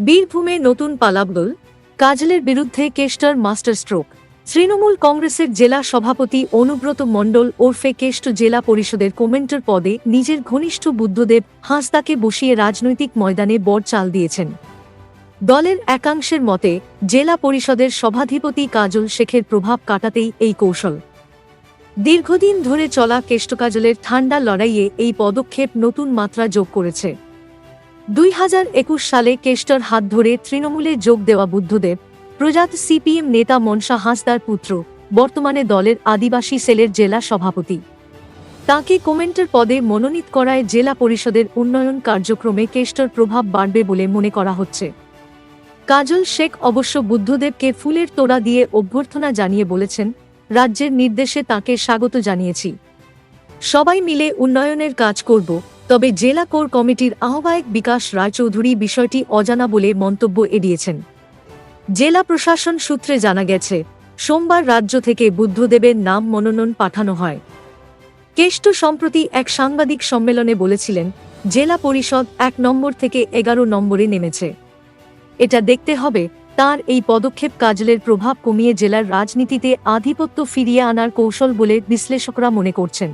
বীরভূমে নতুন পালাবদল, কাজলের বিরুদ্ধে কেষ্টর মাস্টার স্ট্রোক তৃণমূল কংগ্রেসের জেলা সভাপতি অনুব্রত মণ্ডল ওরফে কেষ্ট জেলা পরিষদের কমেন্টার পদে নিজের ঘনিষ্ঠ বুদ্ধদেব হাঁসদাকে বসিয়ে রাজনৈতিক ময়দানে বড় চাল দিয়েছেন। দলের একাংশের মতে, জেলা পরিষদের সভাধিপতি কাজল শেখের প্রভাব কাটাতেই এই কৌশল। দীর্ঘদিন ধরে চলা কেষ্টকাজলের ঠান্ডা লড়াইয়ে এই পদক্ষেপ নতুন মাত্রা যোগ করেছে। দুই হাজার একুশ সালে কেষ্টর হাত ধরে তৃণমূলে যোগ দেওয়া বুদ্ধদেব, প্রজাত সিপিএম নেতা মনসা হাঁসদার পুত্র, বর্তমানে দলের আদিবাসী সেলের জেলা সভাপতি। তাকে কমেন্টার পদে মনোনীত করায় জেলা পরিষদের উন্নয়ন কার্যক্রমে কেষ্টর প্রভাব বাড়বে বলে মনে করা হচ্ছে। কাজল শেখ অবশ্য বুদ্ধদেবকে ফুলের তোড়া দিয়ে অভ্যর্থনা জানিয়ে বলেছেন, রাজ্যের নির্দেশে তাকে স্বাগত জানিয়েছি। সবাই মিলে উন্নয়নের কাজ করব তবে জেলা কোর কমিটির আহ্বায়ক বিকাশ রায়চৌধুরী বিষয়টি অজানা বলে মন্তব্য এড়িয়েছেন। জেলা প্রশাসন সূত্রে জানা গেছে, সোমবার রাজ্য থেকে বুদ্ধদেবের নাম মনোনয়ন পাঠানো হয়। কেষ্ট সম্প্রতি এক সাংবাদিক সম্মেলনে বলেছিলেন, জেলা পরিষদ এক নম্বর থেকে এগারো নম্বরে নেমেছে। এটা দেখতে হবে, তার এই পদক্ষেপ কাজলের প্রভাব কমিয়ে জেলার রাজনীতিতে আধিপত্য ফিরিয়ে আনার কৌশল বলে বিশ্লেষকরা মনে করছেন।